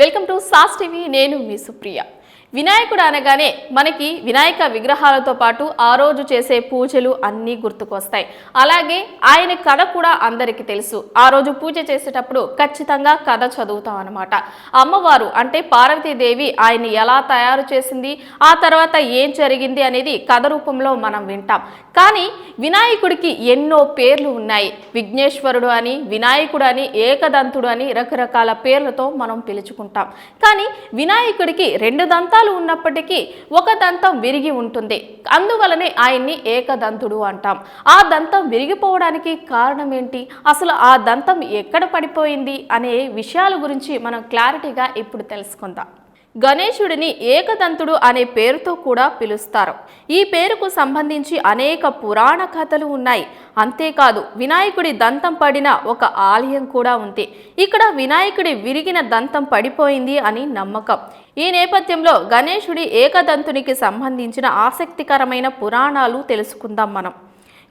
Welcome to sauce TV నేను మీ సుప్రియ. వినాయకుడు అనగానే మనకి వినాయక విగ్రహాలతో పాటు ఆ రోజు చేసే పూజలు అన్నీ గుర్తుకొస్తాయి. అలాగే ఆయన కథ కూడా అందరికీ తెలుసు. ఆ రోజు పూజ చేసేటప్పుడు ఖచ్చితంగా కథ చదువుతాం అనమాట అమ్మవారు అంటే పార్వతీదేవి ఆయన్ని ఎలా తయారు చేసింది ఆ తర్వాత ఏం జరిగింది అనేది కథ రూపంలో మనం వింటాం. కానీ వినాయకుడికి ఎన్నో పేర్లు ఉన్నాయి. విఘ్నేశ్వరుడు అని వినాయకుడు అని ఏకదంతుడు అని రకరకాల పేర్లతో మనం పిలుచుకుంటాం. కానీ వినాయకుడికి రెండు దంతాలు ఉన్నప్పటికీ ఒక దంతం విరిగి ఉంటుంది. అందువలనే ఆయన్ని ఏకదంతుడు అంటాం. ఆ దంతం విరిగిపోవడానికి కారణం ఏంటి అసలు ఆ దంతం ఎక్కడ పడిపోయింది? అనే విషయాల గురించి మనం క్లారిటీగా ఇప్పుడు తెలుసుకుందాం. గణేశుడిని ఏకదంతుడు అనే పేరుతో కూడా పిలుస్తారు. ఈ పేరుకు సంబంధించి అనేక పురాణ కథలు ఉన్నాయి. అంతేకాదు వినాయకుడి దంతం పడిన ఒక ఆలయం కూడా ఉంది. ఇక్కడ వినాయకుడి విరిగిన దంతం పడిపోయింది అని నమ్మకం. ఈ నేపథ్యంలో గణేశుడి ఏకదంతునికి సంబంధించిన ఆసక్తికరమైన పురాణాలు తెలుసుకుందాం మనం.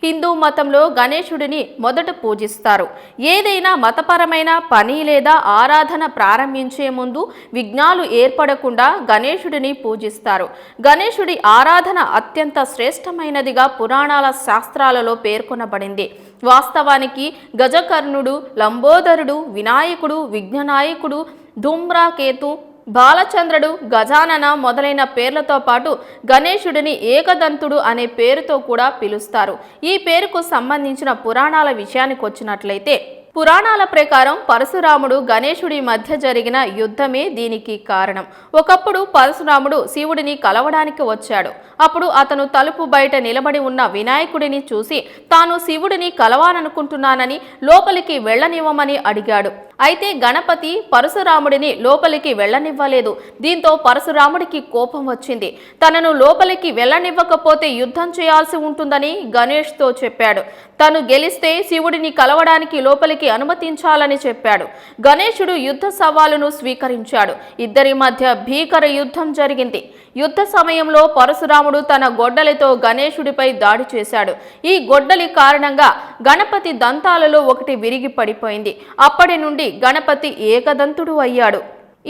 హిందూ మతంలో గణేశుడిని మొదట పూజిస్తారు. ఏదైనా మతపరమైన పని లేదా ఆరాధన ప్రారంభించే ముందు విఘ్నాలు ఏర్పడకుండా గణేశుడిని పూజిస్తారు. గణేశుడి ఆరాధన అత్యంత శ్రేష్టమైనదిగా పురాణాల శాస్త్రాలలో పేర్కొనబడింది. వాస్తవానికి గజకర్ణుడు లంబోదరుడు వినాయకుడు విఘ్ననాయకుడు ధూమ్రాకేతు బాలచంద్రుడు గజానన మొదలైన పేర్లతో పాటు గణేశుడిని ఏకదంతుడు అనే పేరుతో కూడా పిలుస్తారు. ఈ పేరుకు సంబంధించిన పురాణాల విషయానికి వచ్చినట్లయితే పురాణాల ప్రకారం పరశురాముడు గణేశుడి మధ్య జరిగిన యుద్ధమే దీనికి కారణం. ఒకప్పుడు పరశురాముడు శివుడిని కలవడానికి వచ్చాడు. అప్పుడు అతను తలుపు బయట నిలబడి ఉన్న వినాయకుడిని చూసి తాను శివుడిని కలవాలనుకుంటున్నానని లోపలికి వెళ్ళనివ్వమని అడిగాడు. అయితే గణపతి పరశురాముడిని లోపలికి వెళ్ళనివ్వలేదు. దీంతో పరశురాముడికి కోపం వచ్చింది. తనను లోపలికి వెళ్ళనివ్వకపోతే యుద్ధం చేయాల్సి ఉంటుందని గణేష్తో చెప్పాడు. తను గెలిస్తే శివుడిని కలవడానికి లోపలికి అనుమతించాలని చెప్పాడు. గణేశుడు యుద్ధ సవాలును స్వీకరించాడు. ఇద్దరి మధ్య భీకర యుద్ధం జరిగింది. యుద్ధ సమయంలో పరశురాముడు తన గొడ్డలితో గణేశుడిపై దాడి చేశాడు. ఈ గొడ్డలి కారణంగా గణపతి దంతాలలో ఒకటి విరిగి పడిపోయింది. అప్పటి నుండి గణపతి ఏకదంతుడు అయ్యాడు.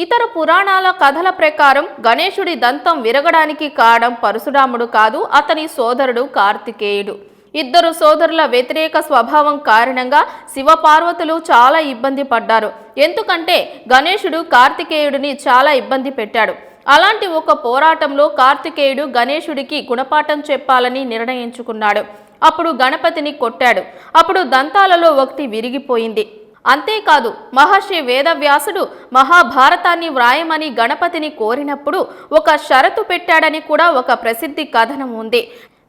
ఇతర పురాణాల కథల ప్రకారం గణేశుడి దంతం విరగడానికి కారణం పరశురాముడు కాదు అతని సోదరుడు కార్తికేయుడు. ఇద్దరు సోదరుల వ్యతిరేక స్వభావం కారణంగా శివపార్వతులు చాలా ఇబ్బంది పడ్డారు. ఎందుకంటే గణేశుడు కార్తికేయుడిని చాలా ఇబ్బంది పెట్టాడు. అలాంటి ఒక పోరాటంలో కార్తికేయుడు గణేశుడికి గుణపాఠం చెప్పాలని నిర్ణయించుకున్నాడు. అప్పుడు గణపతిని కొట్టాడు. అప్పుడు దంతాలలో ఒకటి విరిగిపోయింది. అంతేకాదు మహర్షి వేదవ్యాసుడు మహాభారతాన్ని వ్రాయమని గణపతిని కోరినప్పుడు ఒక షరతు పెట్టాడని కూడా ఒక ప్రసిద్ధి కథనం ఉంది.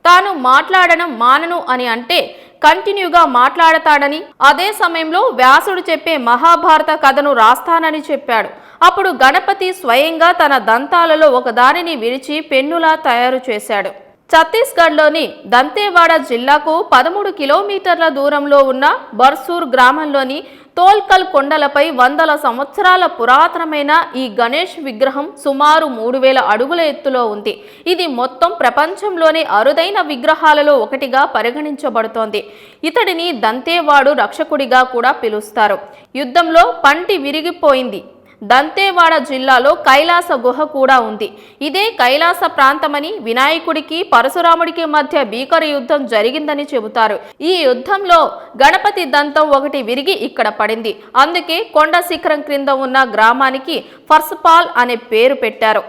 తాను మాట్లాడడం మానను అని అంటే కంటిన్యూగా మాట్లాడతాడని అదే సమయంలో వ్యాసుడు చెప్పే మహాభారత కథను రాస్తానని చెప్పాడు. అప్పుడు గణపతి స్వయంగా తన దంతాలలో ఒకదానిని విరిచి పెన్నులా తయారు చేశాడు. ఛత్తీస్గఢ్లోని దంతేవాడ జిల్లాకు పదమూడు కిలోమీటర్ల దూరంలో ఉన్న బర్సూర్ గ్రామంలోని తోల్కల్ కొండలపై వందల సంవత్సరాల పురాతనమైన ఈ గణేష్ విగ్రహం సుమారు మూడు వేల అడుగుల ఎత్తులో ఉంది. ఇది మొత్తం ప్రపంచంలోనే అరుదైన విగ్రహాలలో ఒకటిగా పరిగణించబడుతోంది. ఇతడిని దంతేవాడు రక్షకుడిగా కూడా పిలుస్తారు. యుద్ధంలో పంటి విరిగిపోయింది. దంతేవాడ జిల్లాలో కైలాస గుహ కూడా ఉంది. ఇదే కైలాస ప్రాంతమని వినాయకుడికి పరశురాముడికి మధ్య భీకర యుద్ధం జరిగిందని చెబుతారు. ఈ యుద్ధంలో గణపతి దంతం ఒకటి విరిగి ఇక్కడ పడింది. అందుకే కొండ శిఖరం క్రింద ఉన్న గ్రామానికి ఫర్స్పాల్ అనే పేరు పెట్టారు.